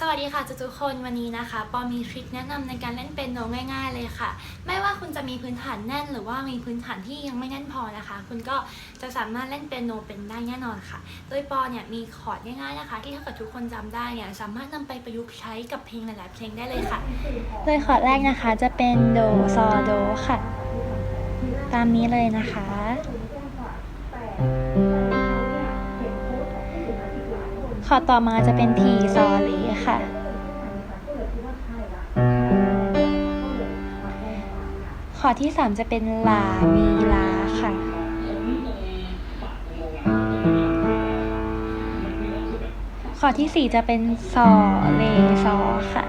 สวัสดีค่ะทุกๆคนวันนี้นะคะ ปอมีทริคแนะนำในการเล่นเปียโนง่าย ๆ เลยค่ะ ไม่ว่าคุณจะมีพื้นฐานแน่น หรือว่ามีพื้นฐานที่ยังไม่แน่นพอนะคะ คุณก็จะสามารถเล่นเปียโนเป็นได้แน่นอนค่ะ โดยปอเนี่ยมีคอร์ดง่ายๆนะคะ ที่ถ้าเกิดทุกคนจำได้เนี่ยสามารถนำไปประยุกต์ใช้กับเพลงหลายๆเพลงได้เลยค่ะ โดยคอร์ดแรกนะคะจะเป็นโดซอโดค่ะ ตามนี้เลยนะคะ คอต่อมาจะเป็นทีซอเลค่ะ คอที่3จะเป็นลา มีลาค่ะ คอร์ดที่จะเป็นซอเลซอค่ะ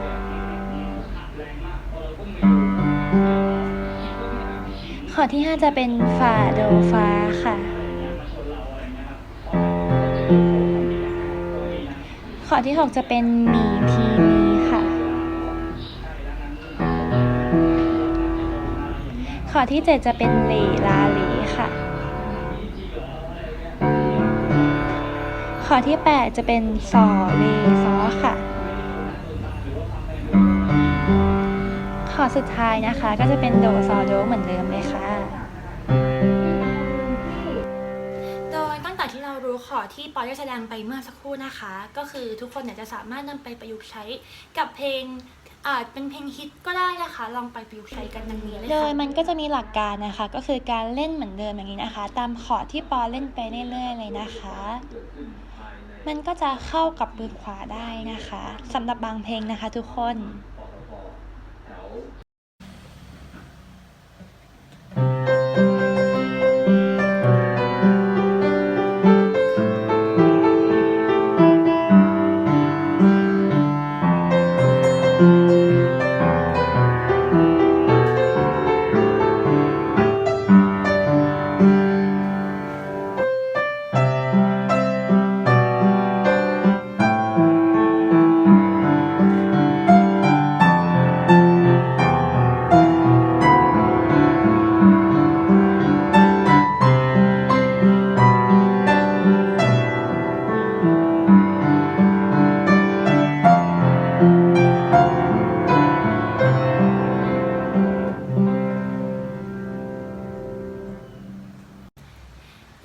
คอที่ 5 จะเป็นฟาโดฟาค่ะ คอร์ดที่ 6 จะเป็นมีทีมีค่ะ คอร์ดที่ 7 จะเป็นเลลาเลค่ะ คอร์ดที่ 8 จะเป็นซอเลซอค่ะ คอร์ดสุดท้ายนะคะ ก็จะเป็นโดซอโดเหมือนเดิมเลยค่ะ ต่ที่เรารู้คอที่ปอได้แสดงไปเมื่อสักครู่นะคะ ก็คือทุกคนเนี่ยจะสามารถนำไปประยุกต์ใช้กับเพลงอาจเป็นเพลงฮิตก็ได้นะคะ ลองไปประยุกต์ใช้กันดังนี้เลยโดค่ะยมันก็จะมีหลักการนะคะ ก็คือการเล่นเหมือนเดิมอย่างนี้นะคะ ตามคอร์ดที่ปอเล่นไปเรื่อยๆเลยนะคะ มันก็จะเข้ากับมือขวาได้นะคะสำหรับบางเพลงนะคะทุกคน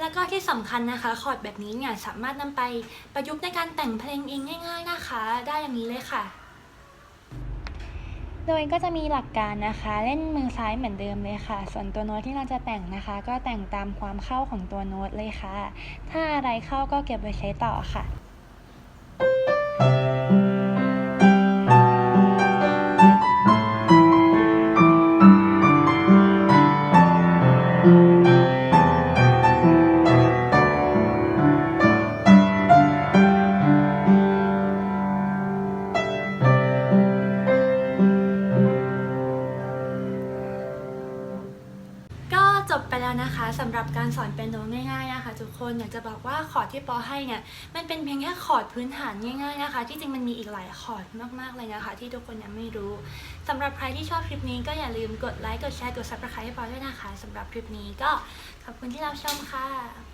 แล้วก็ที่สำคัญนะคะคอร์ดแบบนี้เนี่ยสามารถนำไปประยุกต์ในการแต่งเพลงเองง่าย ๆนะคะ ได้อย่างนี้เลยค่ะ โดยก็จะมีหลักการนะคะ เล่นมือซ้ายเหมือนเดิมเลยค่ะ ส่วนตัวโน้ตที่เราจะแต่งนะคะ ก็แต่งตามความเข้าของตัวโน้ตเลยค่ะ ถ้าอะไรเข้าก็เก็บไว้ใช้ต่อค่ะ บไปแล้วนะคะสำหรับการสอนเปียโนง่ายๆนะคะทุกคนอยากจะบอกว่าคอร์ดที่ปอให้เนี่ยมันเป็นเพียงแค่คอร์ดพื้นฐานง่ายๆนะคะ ที่จริงมันมีอีกหลายคอร์ดมากๆเลยนะคะ ที่ทุกคนยังไม่รู้สำหรับใครที่ชอบคลิปนี้ก็อย่าลืมกดไลค์กดแชร์กดซับสไครต์ให้ปอด้วยนะคะสำหรับคลิปนี้ก็ขอบคุณที่รับชมค่ะ